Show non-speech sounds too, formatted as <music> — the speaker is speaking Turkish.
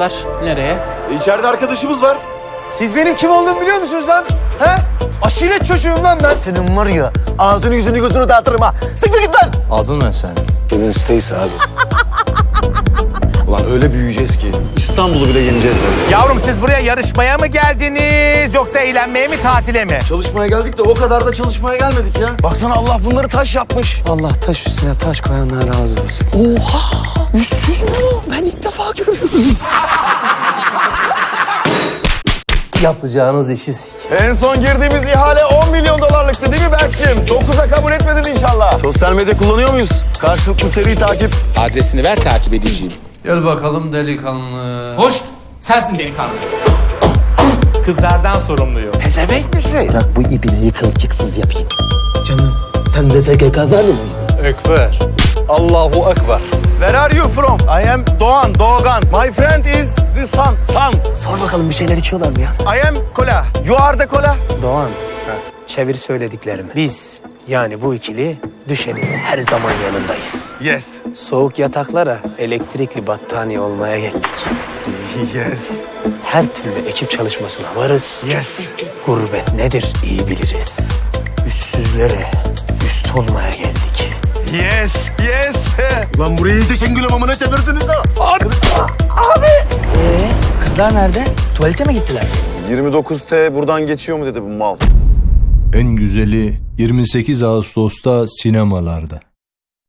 arkadaşlar nereye? İçeride arkadaşımız var. Siz benim kim olduğumu biliyor musunuz lan? He? Aşiret çocuğum lan ben. Senin var ya ağzını yüzünü gözünü dağıtırım ha. Sıkı git lan. Adın ne senin? Kevin Stacy abi. <laughs> Ulan öyle büyüyeceğiz ki İstanbul'u bile yeneceğiz be. Yavrum siz buraya yarışmaya mı geldiniz yoksa eğlenmeye mi tatile mi? Çalışmaya geldik de o kadar da çalışmaya gelmedik ya. Baksana Allah bunları taş yapmış. Allah taş üstüne taş koyanlar razı olsun. Yapacağınız işi sik. En son girdiğimiz ihale 10 milyon dolarlıktı değil mi Berk'cim? 9'a kabul etmedin inşallah. Sosyal medya kullanıyor muyuz? Karşılıklı seri takip. Adresini ver takip edeceğim. Gel bakalım delikanlı. Hoş. Sensin delikanlı. Kızlardan sorumluyum. Bırak bu ibneyi kılçıksız yapayım. Canım sen de SGK var mı işte? Ekber. Allahu Ekber. Where are you from? I am Doğan, Doğan. My friend is the sun, sun. Sor bakalım bir şeyler içiyorlar mı ya? I am Kola. You are the Kola. Doğan çevir söylediklerimi. Biz yani bu ikili düşenin her zaman yanındayız. Yes. Soğuk yataklara elektrikli battaniye olmaya geldik. Yes. Her türlü ekip çalışmasına varız. Yes. Gurbet nedir iyi biliriz. Üstsüzlere üst olmaya geldik. Yes. Yes. Lan burayı iyice Şengül Hamamı'na çevirdiniz ha. Kızlar nerede? Tuvalete mi gittiler? 29T buradan geçiyor mu dedi bu mal. En güzeli 28 Ağustos'ta sinemalarda.